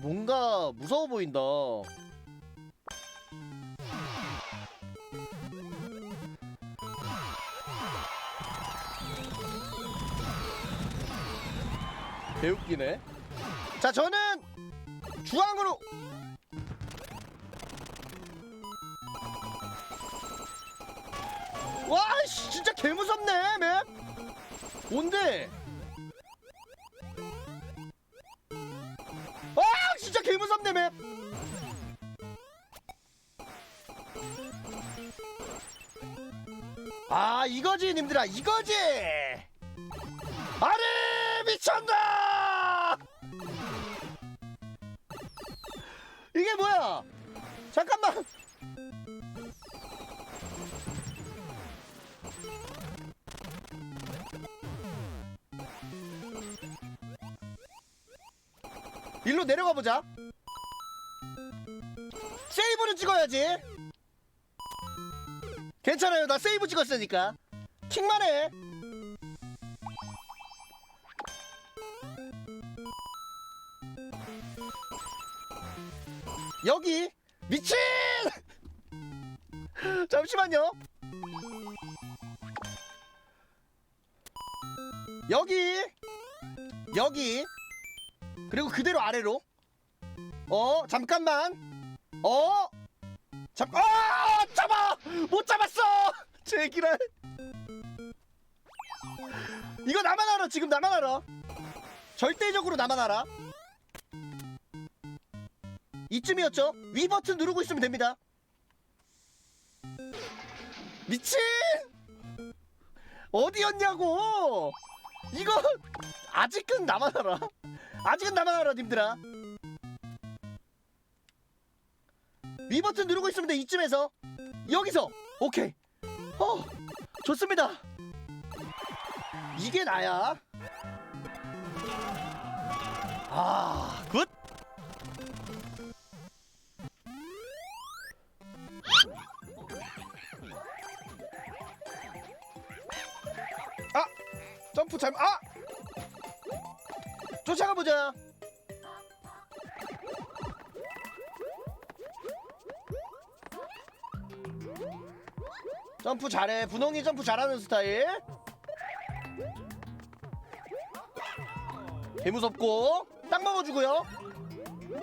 뭔가 무서워 보인다. 개웃기네. 자, 저는 주황으로 와, 씨, 진짜 개 무섭네, 맵. 뭔데? 개 무섭네, 맵. 아, 이거지, 님들아, 이거지. 아래 미쳤나? 이게 뭐야? 잠깐만. 일로 내려가 보자. 세이브는 찍어야지. 괜찮아요. 나 세이브 찍었으니까. 킹만 해. 여기 미친! 잠시만요. 여기 여기 그리고 그대로 아래로. 어 잠깐만. 어 잠. 아 잡아 못 잡았어. 제기랄. 이거 나만 알아 지금 나만 알아. 절대적으로 나만 알아. 이쯤이었죠? 위 버튼 누르고 있으면 됩니다. 미친! 어디였냐고! 이거 아직은 나만 알아. 아직은 나만 알아, 님들아. 위 버튼 누르고 있으면 돼, 이쯤에서. 여기서! 오케이. 어, 좋습니다. 이게 나야. 아, 굿! 아! 점프 잘, 아! 쫓아가 보자. 점프 잘해. 분홍이 점프 잘하는 스타일. 개 무섭고 딱 먹어주고요.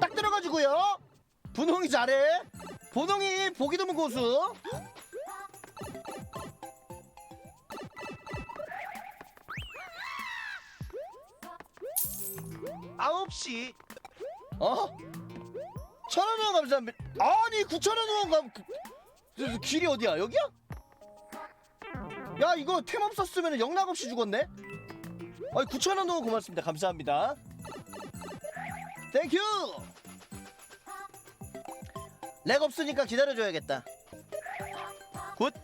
딱 들어가주고요. 분홍이 잘해. 분홍이 보기 드문 고수. 아홉 시 어? 천원 후원 감사합니다. 아니 구천원 후원 감 그, 그, 길이 어디야? 여기야? 야 이거 템 없었으면 영락 없이 죽었네. 아니 구천원 후원 고맙습니다. 감사합니다. 땡큐. 렉 없으니까 기다려줘야겠다. 굿.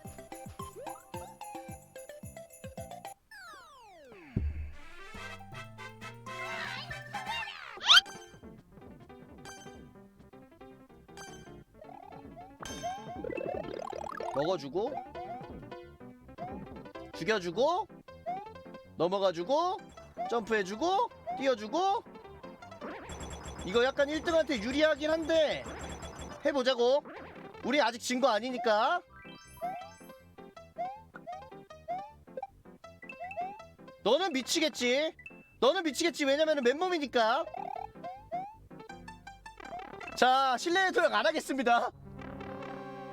먹어주고 죽여주고 넘어가주고 점프해주고 뛰어주고. 이거 약간 1등한테 유리하긴 한데 해보자고. 우리 아직 진 거 아니니까. 너는 미치겠지. 너는 미치겠지. 왜냐면은 맨몸이니까. 자 실내의 도약 안 하겠습니다.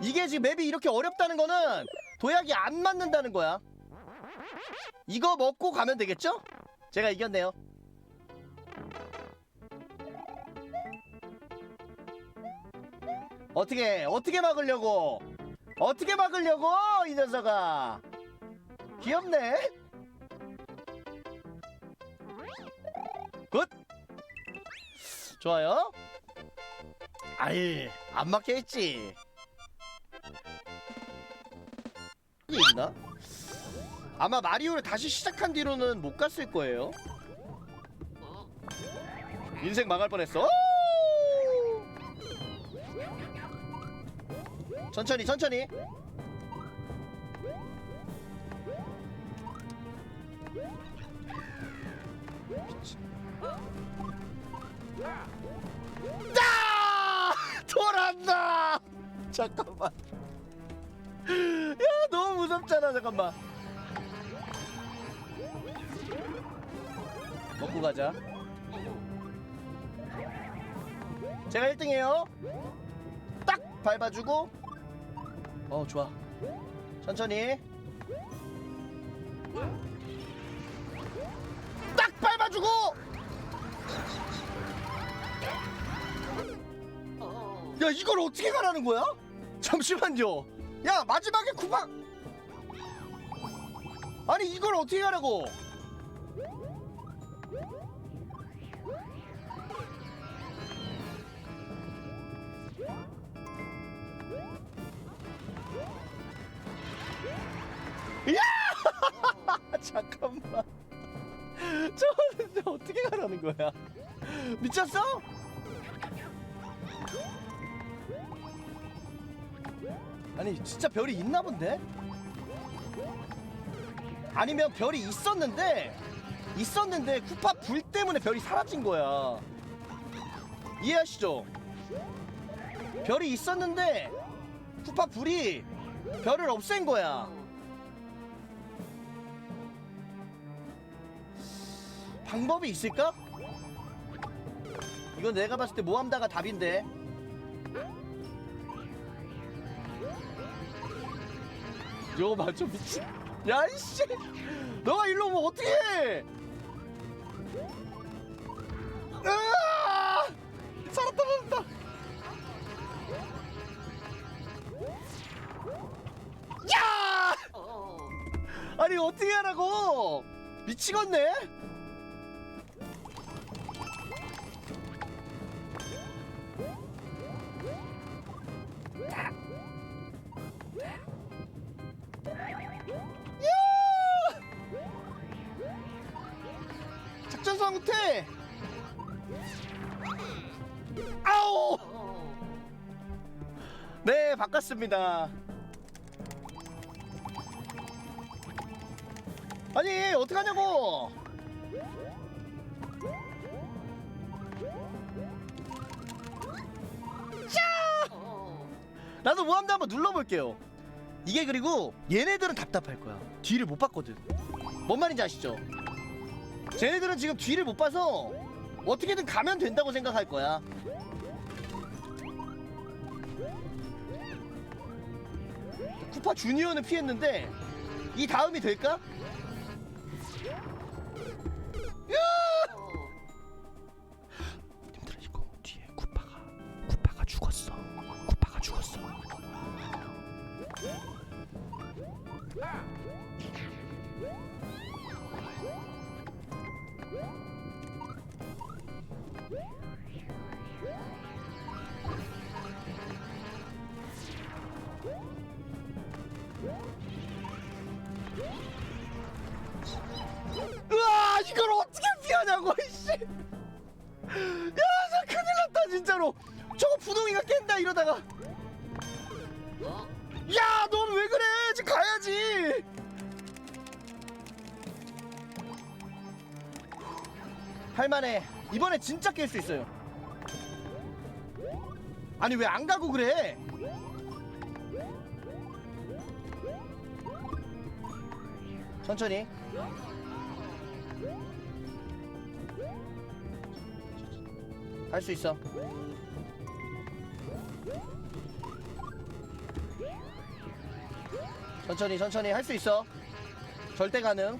이게 지금 맵이 이렇게 어렵다는 거는 도약이 안 맞는다는 거야. 이거 먹고 가면 되겠죠? 제가 이겼네요. 어떻게 어떻게 막으려고? 어떻게 막으려고 이 녀석아? 귀엽네. 굿. 좋아요. 아이 안. 이게 있나? 아마 마리오를 다시 시작한 뒤로는 못 갔을 거예요. 인생 망할 뻔했어. 천천히 천천히. 아! 돌았다. 잠깐만. 야 너무 무섭잖아 잠깐만. 먹고 가자. 제가 1등이에요. 딱 밟아주고. 어 좋아. 천천히. 딱 밟아주고. 야 이걸 어떻게 가라는 거야? 잠시만요. 야 마지막에 쿠팡. 아니 이걸 어떻게 가라고? 야! 잠깐만. 저는 어떻게 가라는 거야? 미쳤어? 아니 진짜 별이 있나 본데? 아니면 별이 있었는데 있었는데 쿠파 불 때문에 별이 사라진 거야. 이해하시죠? 별이 있었는데 쿠파 불이 별을 없앤 거야. 방법이 있을까? 이건 내가 봤을 때 모함다가 답인데. 저거 맞죠 미친. 야 이씨. 너가 일로 오면 어떡해? 으아! 살았다 살았다. 야! 아니 어떻게 하라고? 미치겠네 작전 상태. 아우. 네, 바꿨습니다. 아니, 어떡하냐고. 자! 나도 무한대 한번 눌러볼게요. 이게 그리고 얘네들은 답답할 거야. 뒤를 못 봤거든. 뭔 말인지 아시죠? 쟤네들은 지금 뒤를 못 봐서 어떻게든 가면 된다고 생각할 거야. 쿠파 주니어는 피했는데 이 다음이 될까? 야! 죽었어. 쿠파가 죽었어. 진짜로 저거 부동이가 깬다 이러다가. 야 넌 왜 그래? 지금 가야지. 할만해. 이번에 진짜 깰 수 있어요. 아니 왜 안 가고 그래? 천천히 할 수 있어. 천천히 천천히 할 수 있어. 절대 가능.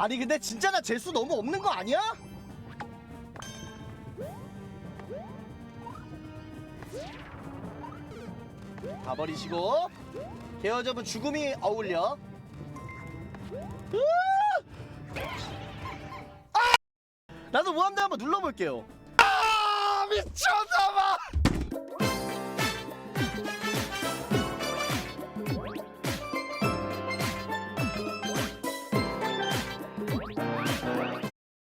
아니 근데 진짜 나 재수 너무 없는 거 아니야? 가버리시고 헤어져본 죽음이 어울려 으아! 아! 나도 모함대 한번 눌러볼게요 아 미쳤어